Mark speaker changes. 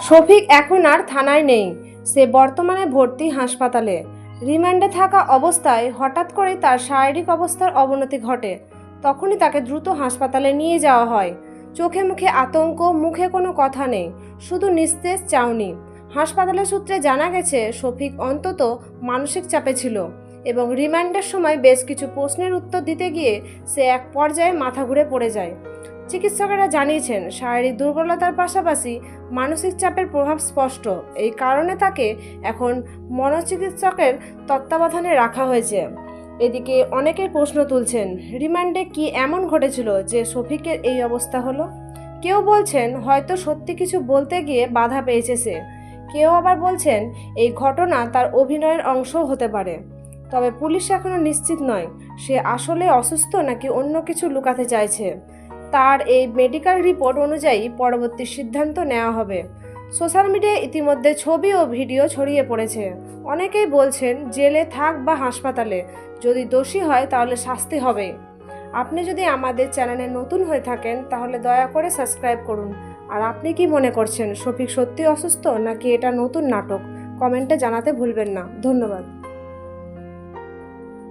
Speaker 1: শফিক এখন আর থানায় নেই। সে বর্তমানে ভর্তি হাসপাতালে। রিমান্ডে থাকা অবস্থায় হঠাৎ করে তার শারীরিক অবস্থার অবনতি ঘটে। তখনই তাকে দ্রুত হাসপাতালে নিয়ে যাওয়া হয়। চোখে মুখে আতঙ্ক, মুখে কোনো কথা নেই, শুধু নিস্তেজ চাউনি। হাসপাতালের সূত্রে জানা গেছে, শফিক অন্তত মানসিক চাপে ছিল এবং রিমান্ডের সময় বেশ কিছু প্রশ্নের উত্তর দিতে গিয়ে সে এক পর্যায়ে মাথা ঘুরে পড়ে যায়। চিকিৎসকেরা জানিয়েছেন, শারীরিক দুর্বলতার পাশাপাশি মানসিক চাপের প্রভাব স্পষ্ট। এই কারণে তাকে এখন মনোচিকিৎসকের তত্ত্বাবধানে রাখা হয়েছে। এদিকে অনেকের প্রশ্ন তুলছেন, রিমান্ডে কি এমন ঘটেছিল যে শফিকের এই অবস্থা হলো? কেউ বলছেন, হয়তো সত্যি কিছু বলতে গিয়ে বাধা পেয়েছে সে। কেউ আবার বলছেন, এই ঘটনা তার অভিনয়ের অংশও হতে পারে। তবে পুলিশ এখনও নিশ্চিত নয়, সে আসলে অসুস্থ নাকি অন্য কিছু লুকাতে চাইছে। তার এই মেডিকেল রিপোর্ট অনুযায়ী পরবর্তী সিদ্ধান্ত নেওয়া হবে। সোশ্যাল মিডিয়ায় ইতিমধ্যে ছবি ও ভিডিও ছড়িয়ে পড়েছে। অনেকেই বলছেন, জেলে থাক বা হাসপাতালে, যদি দোষী হয় তাহলে শাস্তি হবে। আপনি যদি আমাদের চ্যানেলে নতুন হয়ে থাকেন, তাহলে দয়া করে সাবস্ক্রাইব করুন। আর আপনি কি মনে করছেন, শফিক সত্যি অসুস্থ নাকি এটা নতুন নাটক? কমেন্টে জানাতে ভুলবেন না। ধন্যবাদ।